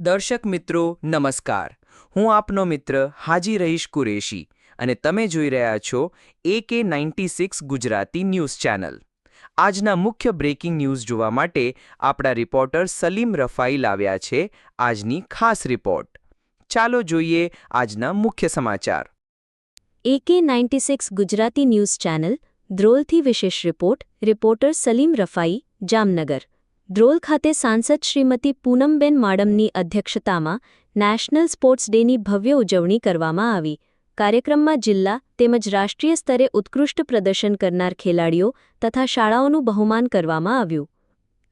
દર્શક મિત્રો, નમસ્કાર. હું આપનો મિત્ર હાજી રહીશ કુરેશી અને તમે જોઈ રહ્યા છો A K ninety six Gujarati news channel. આજના મુખ્ય બ્રેકિંગ ન્યૂઝ જોવા માટે આપણા રિપોર્ટર સલીમ રફાઈ લાવ્યા છે આજની ખાસ રિપોર્ટ. ચાલો જોઈએ આજના મુખ્ય સમાચાર. A K ninety six Gujarati news channel, ધ્રોલથી વિશેષ રિપોર્ટ, રિપોર્ટર સલીમ રફાઈ, જામનગર. ધ્રોલ ખાતે સાંસદ શ્રીમતી પૂનમબેન માડમની અધ્યક્ષતામાં નેશનલ સ્પોર્ટ્સ ડેની ભવ્ય ઉજવણી કરવામાં આવી. કાર્યક્રમમાં જિલ્લા તેમજ રાષ્ટ્રીય સ્તરે ઉત્કૃષ્ટ પ્રદર્શન કરનાર ખેલાડીઓ તથા શાળાઓનું બહુમાન કરવામાં આવ્યું.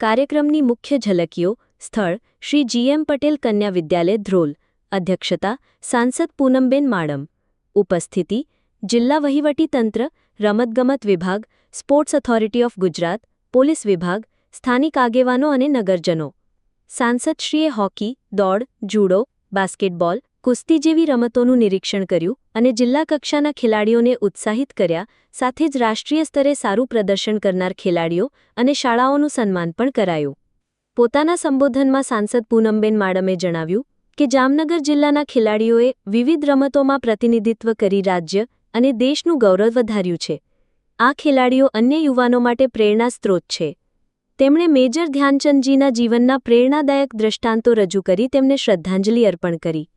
કાર્યક્રમની મુખ્ય ઝલકીઓ સ્થળ શ્રી જીએમ પટેલ કન્યા વિદ્યાલય ધ્રોલ, અધ્યક્ષતા સાંસદ પૂનમબેન માડમ. ઉપસ્થિતિ જિલ્લા વહીવટીતંત્ર, રમતગમત વિભાગ, sports authority of Gujarat, police વિભાગ સ્થાનિક આગેવાનો અને નગરજનો. સાંસદશ્રીએ હોકી, દોડ, જુડો, બાસ્કેટબોલ, કુસ્તી જેવી રમતોનું નિરીક્ષણ કર્યું અને જિલ્લા કક્ષાના ખેલાડીઓને ઉત્સાહિત કર્યા, સાથે જ રાષ્ટ્રીય સ્તરે સારું પ્રદર્શન કરનાર ખેલાડીઓ અને શાળાઓનું સન્માન પણ કરાયું. પોતાના સંબોધનમાં સાંસદ પૂનમબેન માડમે જણાવ્યું કે જામનગર જિલ્લાના ખેલાડીઓએ વિવિધ રમતોમાં પ્રતિનિધિત્વ કરી રાજ્ય અને દેશનું ગૌરવ વધાર્યું છે. આ ખેલાડીઓ અન્ય યુવાનો માટે પ્રેરણા સ્ત્રોત છે. તેમણે મેજર ધ્યાનચંદજીના જીવનના પ્રેરણાદાયક દ્રષ્ટાંતો રજૂ કરી, તેમને શ્રદ્ધાંજલિ અર્પણ કરી.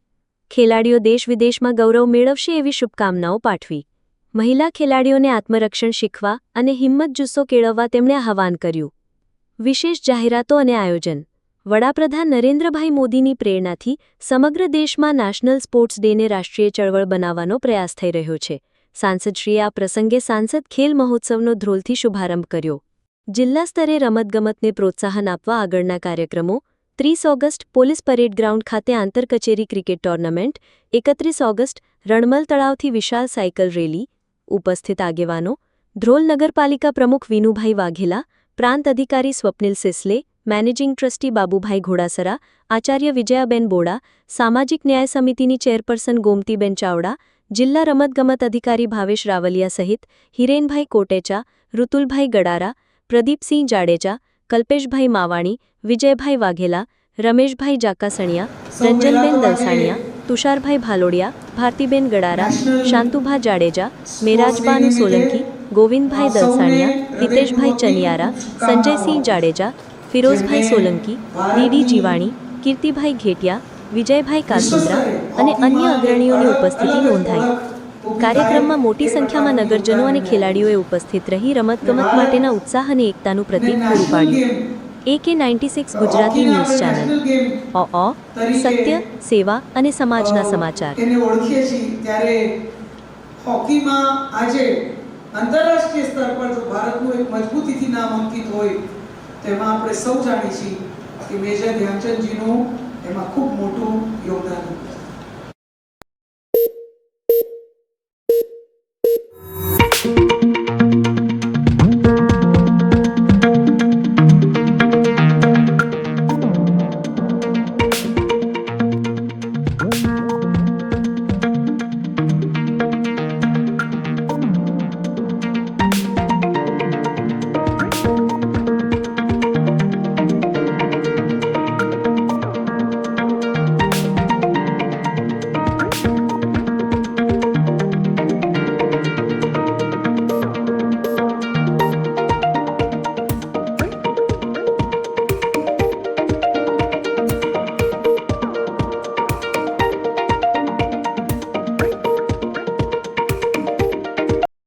ખેલાડીઓ દેશ વિદેશમાં ગૌરવ મેળવશે એવી શુભકામનાઓ પાઠવી. મહિલા ખેલાડીઓને આત્મરક્ષણ શીખવા અને હિંમત જુસ્સો કેળવવા તેમણે આહવાન કર્યું. વિશેષ જાહેરાતો અને આયોજન. વડાપ્રધાન નરેન્દ્રભાઈ મોદીની પ્રેરણાથી સમગ્ર દેશમાં નેશનલ સ્પોર્ટ્સ ડેને રાષ્ટ્રીય ચળવળ બનાવવાનો પ્રયાસ થઈ રહ્યો છે. સાંસદશ્રીએ આ પ્રસંગે સાંસદ ખેલ મહોત્સવનો ધ્રોલથી શુભારંભ કર્યો. જિલ્લા સ્તરે રમતગમતને પ્રોત્સાહન આપવા આગળના કાર્યક્રમો, ત્રીસ ઓગસ્ટ પોલીસ પરેડ ગ્રાઉન્ડ ખાતે આંતરકચેરી ક્રિકેટ ટોર્નામેન્ટ, એકત્રીસ ઓગસ્ટ રણમલ તળાવથી વિશાળ સાયકલ રેલી, ઉપસ્થિત આગેવાનો, ધ્રોલ નગરપાલિકા પ્રમુખ વિનુભાઈ વાઘેલા, પ્રાંત અધિકારી સ્વપ્નિલ સિસલે, મેનેજિંગ ટ્રસ્ટી બાબુભાઈ ઘોડાસરા, આચાર્ય વિજયાબેન બોડા, સામાજિક ન્યાય સમિતિની ચેરપર્સન ગોમતીબેન ચાવડા, જિલ્લા રમતગમત અધિકારી ભાવેશ રાવલિયા સહિત હિરેનભાઈ કોટેચા, ઋતુલભાઈ ગડારા પ્રદીપસિંહ જાડેજા કલ્પેશભાઈ માવાણી વિજયભાઈ વાઘેલા રમેશભાઈ જાકાસણિયા રંજનબેન દલસાણિયા તુષારભાઈ ભાલોડિયા ભારતીબેન ગડારા શાંતુભા જાડેજા મેરાજબાનુ સોલંકી ગોવિંદભાઈ દલસાણિયા હિતેશભાઈ ચનિયારા સંજયસિંહ જાડેજા ફિરોઝભાઈ સોલંકી ડીડી જીવાણી કીર્તિભાઈ ઘેટિયા વિજયભાઈ કાસુંદ્રા અને અન્ય અગ્રણીઓની ઉપસ્થિતિ નોંધાઈ. કાર્યક્રમમાં મોટી સંખ્યામાં નગરજનો અને ખેલાડીઓએ ઉપસ્થિત રહી રમતગમત માટેના ઉત્સાહ અને એકતાનું પ્રતીક પૂરું પાડ્યું. A K ninety six Gujarati news channel. અ અ, સત્ય, સેવા અને સમાજના સમાચાર. હોકીમાં આજે આંતરરાષ્ટ્રીય સ્તર પર જો ભારતનું એક મજબૂતીથી નામ અંકિત હોય તેમાં આપણે સૌ જાણીએ છીએ કે મેજર ધ્યાનચંદજીનું એમાં ખૂબ મોટું યોગદાન હતું.